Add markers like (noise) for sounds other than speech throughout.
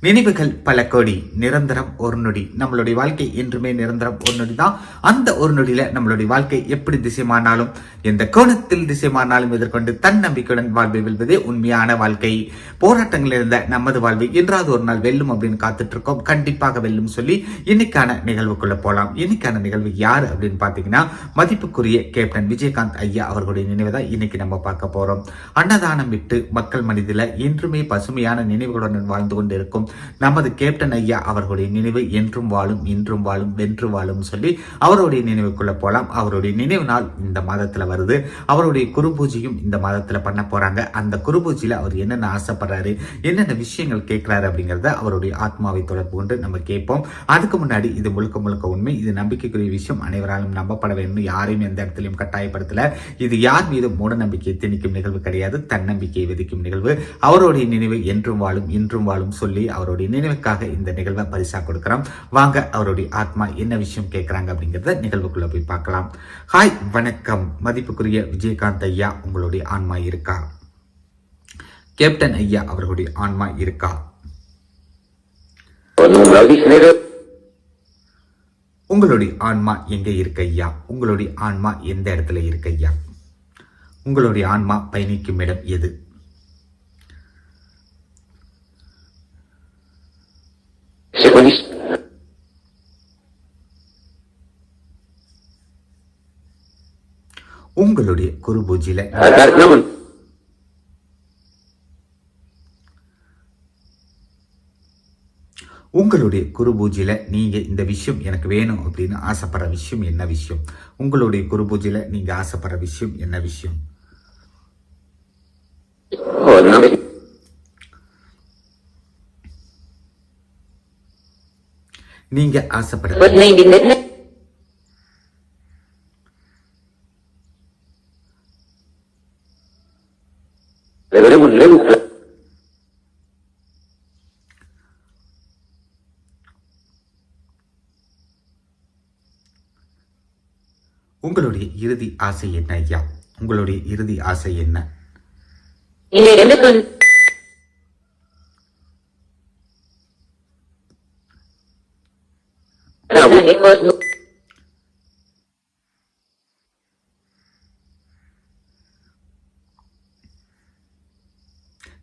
நினைவுகள் பல கோடி நிரந்தரம் ஒரு நொடி. நம்மளுடைய வாழ்க்கை என்றுமே நிரந்தரம் ஒரு நொடி தான் அந்த ஒரு நொடியில நம்மளுடைய வாழ்க்கை எப்படி திசைமானாலும் எந்த கோணத்தில் திசைமானாலும் எதிர்கொண்டு தன்னம்பிக்கையுடன் வாழ்வை வெல்வதே உண்மையான வாழ்க்கை. போராட்டங்கள் இருந்த நமது வாழ்வை என்றாவது ஒரு நாள் வெல்லும் அப்படின்னு காத்துட்டு இருக்கோம் கண்டிப்பாக வெல்லும் சொல்லி இன்னைக்கான நிகழ்வுக்குள்ள போலாம். இன்னைக்கான நிகழ்வு யார் அப்படின்னு பாத்தீங்கன்னா மதிப்புக்குரிய கேப்டன் விஜயகாந்த் ஐயா அவர்களுடைய நினைவை தான் இன்னைக்கு நம்ம பார்க்க போறோம். அன்னதானம் விட்டு மக்கள் மனிதில என்றுமே பசுமையான நினைவுகளுடன் வாழ்ந்து கொண்டிருக்கும் நமது கேப்டன் ஐயா அவர்களுடைய நினைவு என்றும் வாழும் இன்றும் வாழும் வென்று வாழும் சொல்லி அவருடைய நினைவுக்குள்ள போலாம். அவருடைய நினைவு நாள் இந்த மாதத்துல வருது. அவருடைய குரு பூஜையும் இந்த மாதத்துல பண்ண போறாங்க. அந்த குரு பூஜையில அவர் என்னென்ன ஆசைப்படுறாரு என்னென்ன விஷயங்கள் கேட்கிறாரு அப்படிங்கறத அவருடைய ஆத்மாவை தொடர்பு கொண்டு நம்ம கேட்போம். அதுக்கு முன்னாடி இது முழுக்க முழுக்க உண்மை. இது நம்பிக்கைக்குரிய விஷயம். அனைவராலும் நம்பப்பட வேண்டும் யாரையும் எந்த இடத்துலையும் கட்டாயப்படுத்தல. இது யார் மீது மூட நம்பிக்கை திணிக்கும் நிகழ்வு கிடையாது. தன்னம்பிக்கையை விதிக்கும் நிகழ்வு. அவருடைய நினைவு என்றும் வாழும் இன்றும் வாழும் சொல்லி அவருடைய நினைவுக்காக இந்த நிகழ்வை பரிசா கொடுக்கிறோம். வாங்க அவருடைய ஆத்மா என்ன விஷயம் கேட்கிறாங்க அப்படிங்கறத நிகழ்வுக்குள்ள போய் பார்க்கலாம். ஹாய் வணக்கம். மதிப்புக்குரிய விஜயகாந்த் ஐயா உங்களுடைய ஆன்மா இருக்கா? கேப்டன் ஐயா அவர்களுடைய ஆன்மா இருக்கா? உங்களுடைய ஆன்மா எங்க இருக்கு ஐயா? உங்களுடைய ஆன்மா எந்த இடத்துல இருக்கு ஐயா? உங்களுடைய ஆன்மா பயணிக்கும் இடம் எது? உங்களுடைய குரு பூஜையில உங்களுடைய குரு பூஜையில நீங்க இந்த விஷயம் எனக்கு வேணும் அப்படின்னு ஆசைப்படுற விஷயம் என்ன விஷயம்? உங்களுடைய குரு பூஜையில நீங்க ஆசைப்படுற விஷயம் என்ன விஷயம்? நீங்க ஆசைப்படுற உங்களுடைய இறுதி ஆசை என்ன ஐயா? உங்களுடைய இறுதி ஆசை என்ன?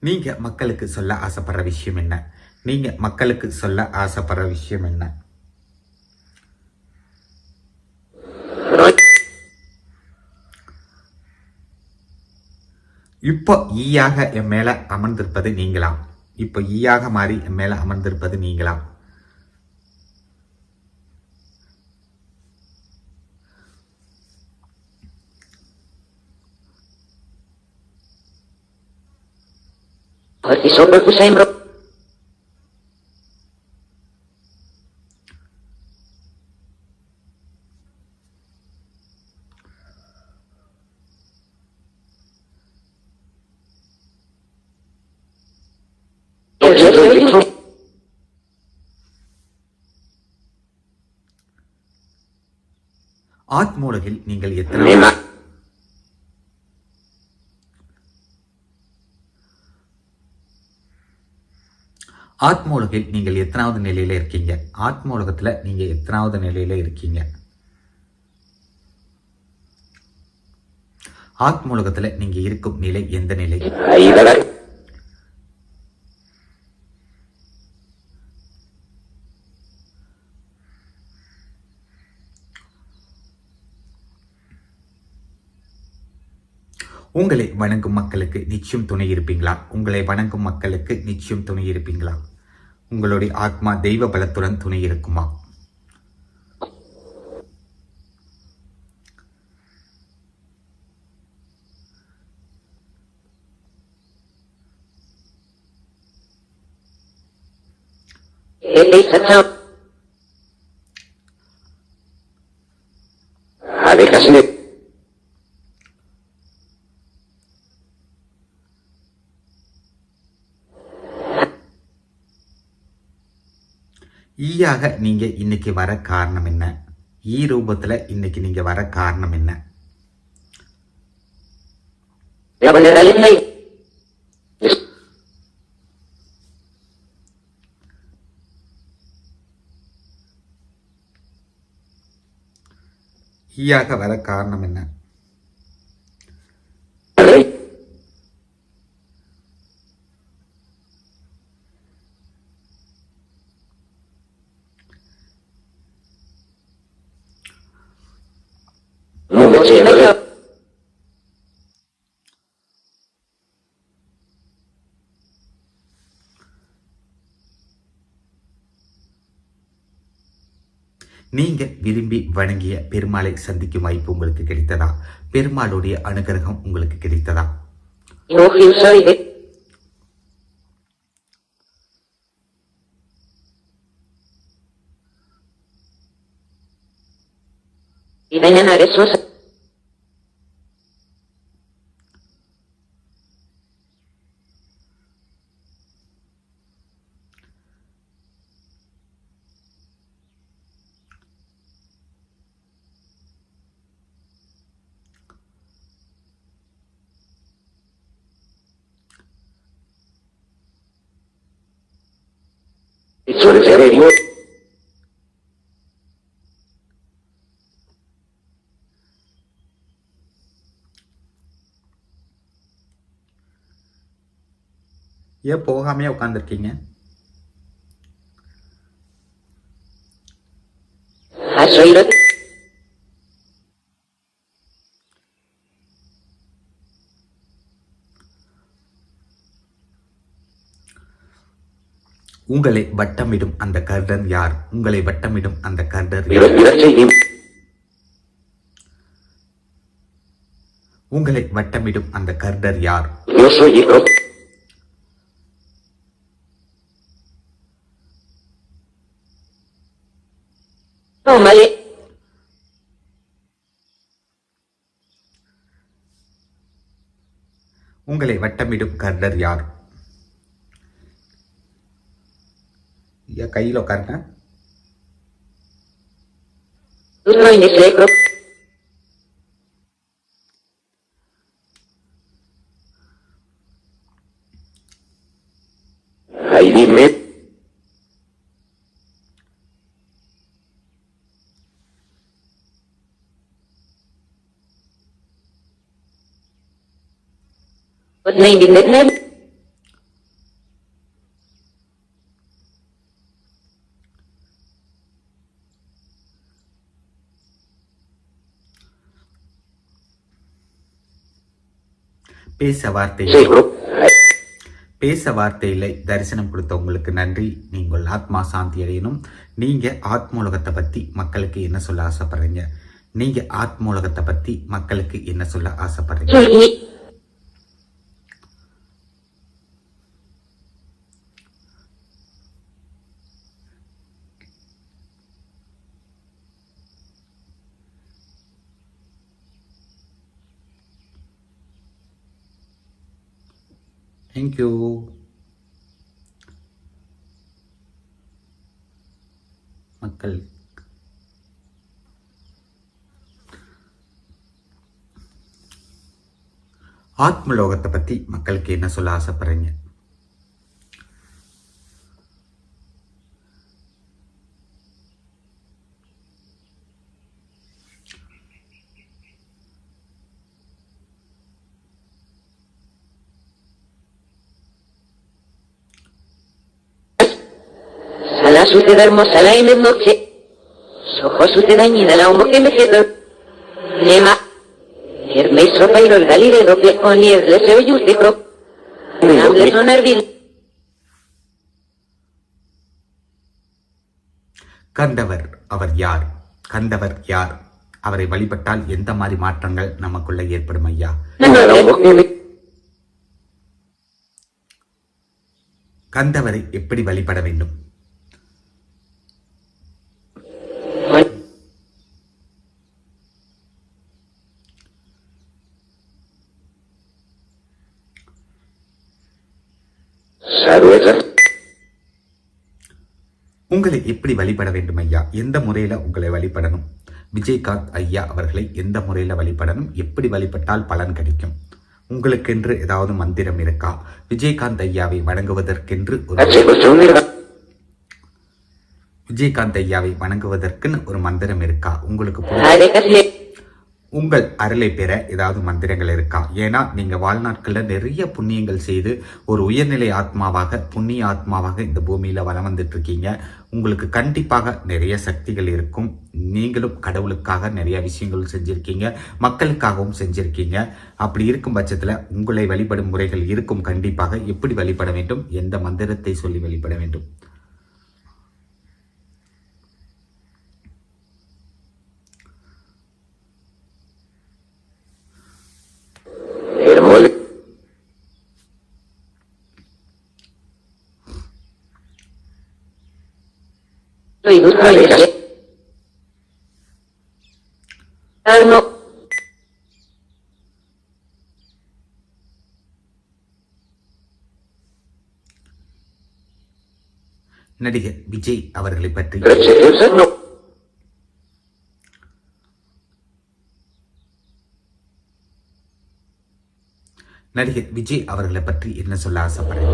நீங்க மக்களுக்கு சொல்ல ஆசைப்படுற விஷயம் என்ன? நீங்க மக்களுக்கு சொல்ல ஆசைப்படுற விஷயம் என்ன? இப்போ ஈயாக என் மேலே அமர்ந்திருப்பது நீங்களாம். இப்போ ஈயாக மாறி என் மேலே அமர்ந்திருப்பது நீங்களாம். நீங்களா ஆத்மூலகில் நீங்கள் எத்தனை ஆத்மூலகில் நீங்கள் எத்தனாவது நிலையில இருக்கீங்க? ஆத்மூலகத்துல நீங்க எத்தனாவது நிலையில இருக்கீங்க? ஆத்மூலகத்துல நீங்க இருக்கும் நிலை எந்த நிலை? உங்களை வணங்கும் மக்களுக்கு நிச்சயம் துணை இருப்பீங்களா? உங்களை வணங்கும் மக்களுக்கு நிச்சயம் துணை இருப்பீங்களா? உங்களுடைய ஆத்மா தெய்வ பலத்துடன் துணை இருக்குமா? abejas ஈயாக நீங்க இன்னைக்கு வர காரணம் என்ன? ஈ ரூபத்தில் இன்னைக்கு நீங்க வர காரணம் என்ன? ஈயாக வர காரணம் என்ன? நீங்க விரும்பி வணங்கிய பெருமாளை சந்திக்கும் வாய்ப்பு உங்களுக்கு கிடைத்ததா? பெருமாளுடைய அனுகிரகம் உங்களுக்கு கிடைத்ததா? enojo soy de y mañana esos Eso es serio. ஏன் போகாமையே உட்காந்துருக்கீங்க ¿Has உங்களை வட்டமிடும் அந்த கர்டர் யார் உங்களை வட்டமிடும் அந்த கர்டர். உங்களை வட்டமிடும் அந்த கர்டர் யார். உங்களை வட்டமிடும் கர்டர் யார் ஐயா கையில் உட்காருங்க Tú no eres negro. Ay, dime. But name in பேச வார்த்தை. பேச வார்த்தை இல்லை தரிசனம் கொடுத்த உங்களுக்கு நன்றி. நீங்கள் ஆத்மா சாந்தி அடையணும். நீங்க ஆத்மூலகத்தை பத்தி மக்களுக்கு என்ன சொல்ல ஆசைப்படுறீங்க? நீங்க ஆத்மூலகத்தை பத்தி மக்களுக்கு என்ன சொல்ல ஆசைப்படுறீங்க? தேங்க்யூ மக்கள். ஆத்மலோகத்தை பத்தி மக்களுக்கு என்ன சொல்ல ஆசைப்படுறீங்க? Sucedañ y de la homo que me quedo. Nema. Hermes sopa y el galire doble con deseo y usted pro. அவர் யார் கந்தவர் யார் அவரை வழிபட்டால் எந்த மாதிரி மாற்றங்கள் நமக்குள்ள ஏற்படும் ஐயா கந்தவரை எப்படி வழிபட வேண்டும் உங்களை எப்படி வழிபட வேண்டும் ஐயா? எந்த முறையில உங்களை வழிபடணும்? விஜயகாந்த் ஐயா அவர்களை எந்த முறையில வழிபடணும்? எப்படி வழிபட்டால் பலன் கிடைக்கும்? உங்களுக்கென்று ஏதாவது மந்திரம் இருக்கா? விஜயகாந்த் ஐயாவை வணங்குவதற்கென்று. விஜயகாந்த் ஐயாவை வணங்குவதற்குன்னு ஒரு மந்திரம் இருக்கா? உங்களுக்கு. உங்கள் அருளை பெற ஏதாவது மந்திரங்கள் இருக்கா? ஏன்னா நீங்க வாழ்நாட்கள்ல நிறைய புண்ணியங்கள் செய்து ஒரு உயர்நிலை ஆத்மாவாக புண்ணிய ஆத்மாவாக இந்த பூமியில வலம் வந்துட்டு இருக்கீங்க உங்களுக்கு கண்டிப்பாக நிறைய சக்திகள் இருக்கும். நீங்களும் கடவுளுக்காக நிறைய விஷயங்கள் செஞ்சிருக்கீங்க. மக்களுக்காகவும் செஞ்சிருக்கீங்க. அப்படி இருக்கும் பட்சத்துல உங்களை வழிபடும் முறைகள் இருக்கும் கண்டிப்பாக. எப்படி வழிபட வேண்டும்? எந்த மந்திரத்தை சொல்லி வழிபட வேண்டும்? Arno. நடிகர் விஜய் அவர்களை பற்றி நடிகர் விஜய் அவர்களை பற்றி என்ன சொல்ல ஆசைப்படுறேன்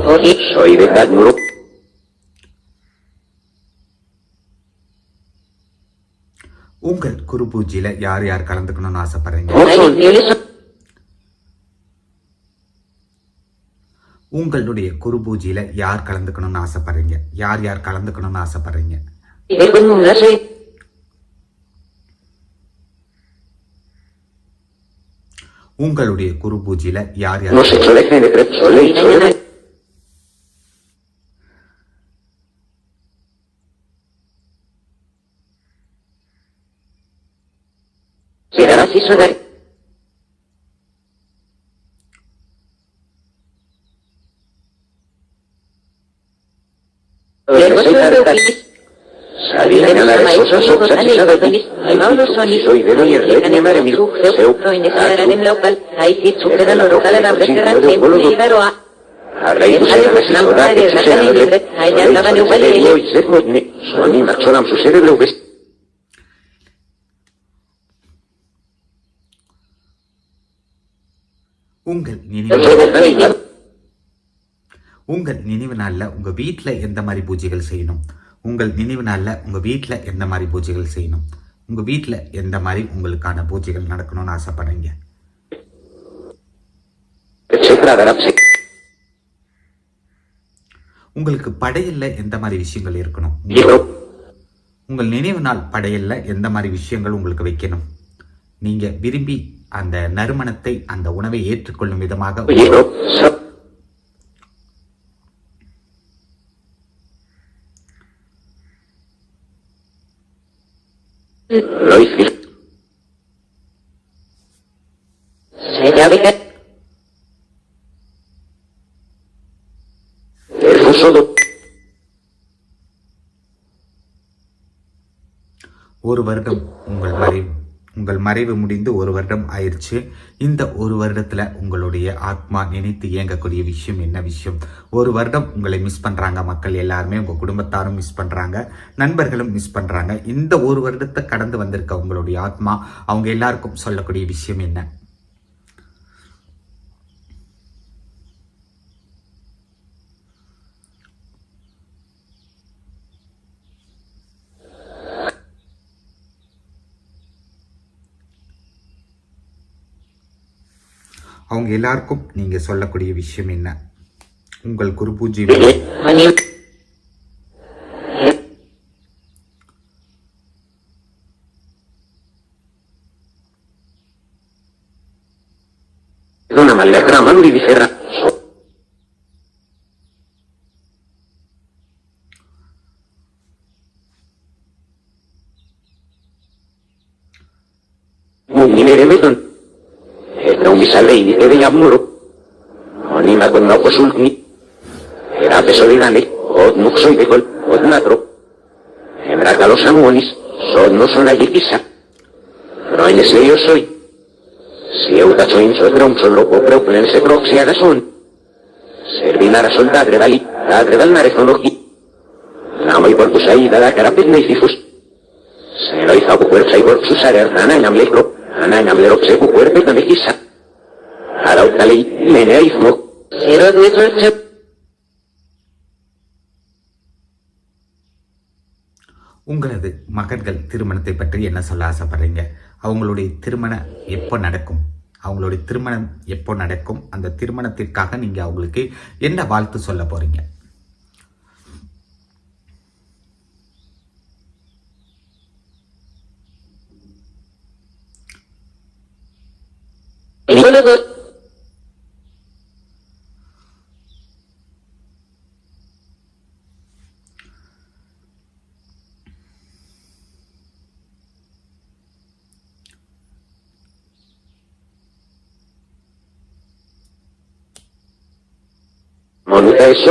உங்கள் குரு பூஜையில யார் யார் கலந்துக்கணும்னு ஆசைப்படுறீங்க? உங்களுடைய குரு பூஜையில யார் கலந்துக்கணும்னு ஆசைப்படுறீங்க? யார் யார் கலந்துக்கணும்னு ஆசைப்படுறீங்க. உங்களுடைய குரு பூஜையில யார் யார் proceso de... Soy Tartar. Sabina Canales, Osa Soxati Sadati, Aitzi Soidero y Erletne Maremiru, Zeu, Atzun, Zerran Orokan Abrezeran Zembulu Ibaroa, Arraitu zen abezizoda, etzizean horret, Zoren Zaltzele Ioitzet Motne, Soni Matzolam Zuzere Leubez, உங்கள் நினைவு (laughs) உங்கள் நினைவு நாள்ல உங்க வீட்ல எந்த மாதிரி பூஜைகள் செய்யணும்? உங்கள் நினைவு நாள்ல உங்க வீட்ல எந்த மாதிரி பூஜைகள் செய்யணும்? உங்க வீட்ல எந்த மாதிரி உங்களுக்கான பூஜைகள் நடக்கணும்னு ஆசைப்படுறீங்க. உங்களுக்கு படையல்ல எந்த மாதிரி விஷயங்கள் இருக்கணும்? உங்கள் நினைவு நாள் படையல்ல எந்த மாதிரி விஷயங்கள் உங்களுக்கு வைக்கணும்? நீங்க விரும்பி அந்த நறுமணத்தை அந்த உணவை ஏற்றுக்கொள்ளும் விதமாக. ஒரு வருடம் உங்கள் மறைவு உங்கள் மறைவு முடிந்து ஒரு வருடம் ஆயிடுச்சு இந்த ஒரு வருடத்துல உங்களுடைய ஆத்மா நினைத்து இயங்கக்கூடிய விஷயம் என்ன விஷயம்? ஒரு வருடம் உங்களை மிஸ் பண்றாங்க மக்கள் எல்லாருமே உங்க குடும்பத்தாரும் மிஸ் பண்றாங்க நண்பர்களும் மிஸ் பண்றாங்க. இந்த ஒரு வருடத்தை கடந்து வந்திருக்க உங்களுடைய ஆத்மா அவங்க எல்லாருக்கும் சொல்லக்கூடிய விஷயம் என்ன? அவங்க எல்லாருக்கும் நீங்க சொல்லக்கூடிய விஷயம் என்ன? உங்கள் குரு பூஜை Irauli ere amuru, honimako nauko pues sultni, erapeso dinane, hot nuk zoidekol, hot natro, hemrakalo samuoniz, zot no son la guisa. Pero en ese yo soy. Si he zona jekisa, roin ez leio zoi, zieutatzo intzo edrontzo loko preuplen ze proxia da zon, servinara soldadre bali, adre dalnare zonoki, namoi bortu zaida da karapet naiz difuz, zero izabu kuertza igor zuzare erdan ainam lekro, anainam lerok zeku kuerpetan ekisa, Zorche. உங்களது மகன்கள் திருமணத்தை பற்றி என்ன சொல்ல ஆசைப்படுறீங்க? அவங்களுடைய திருமணம் எப்போ நடக்கும்? அவங்களுடைய திருமணம் எப்போ நடக்கும்? அந்த திருமணத்திற்காக நீங்க அவங்களுக்கு என்ன வாழ்த்து சொல்ல போறீங்க? Luego. Monuta es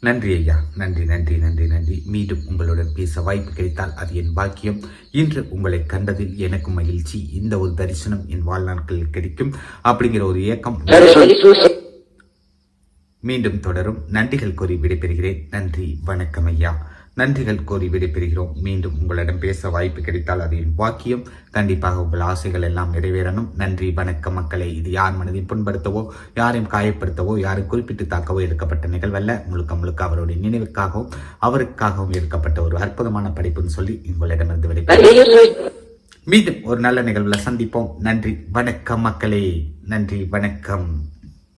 நன்றி ஐயா. நன்றி நன்றி நன்றி நன்றி. மீண்டும் உங்களுடன் பேச வாய்ப்பு கிடைத்தால் அது என் பாக்கியம். இன்று உங்களை கண்டதில் எனக்கு மகிழ்ச்சி. இந்த ஒரு தரிசனம் என் வாழ்நாட்களில் கிடைக்கும் அப்படிங்கிற ஒரு இயக்கம் மீண்டும் தொடரும். நன்றிகள் கூறி விடைபெறுகிறேன். நன்றி வணக்கம் ஐயா. நன்றிகள் கோரி விடைபெறுகிறோம். மீண்டும் உங்களிடம் பேச வாய்ப்பு கிடைத்தால் அது என் வாக்கியம். கண்டிப்பாக உங்கள் ஆசைகள் எல்லாம் நிறைவேறணும். நன்றி வணக்கம் மக்களை. இது யார் மனதை புண்படுத்தவோ யாரையும் காயப்படுத்தவோ யாரும் குறிப்பிட்டு தாக்கவோ எடுக்கப்பட்ட நிகழ்வல்ல. முழுக்க முழுக்க அவருடைய நினைவுக்காகவும் அவருக்காகவும் எடுக்கப்பட்ட ஒரு அற்புதமான படைப்புன்னு சொல்லி உங்களிடமிருந்து விடைபெறுகிறேன். மீண்டும் ஒரு நல்ல நிகழ்வுல சந்திப்போம். நன்றி வணக்கம் மக்களே. நன்றி வணக்கம்.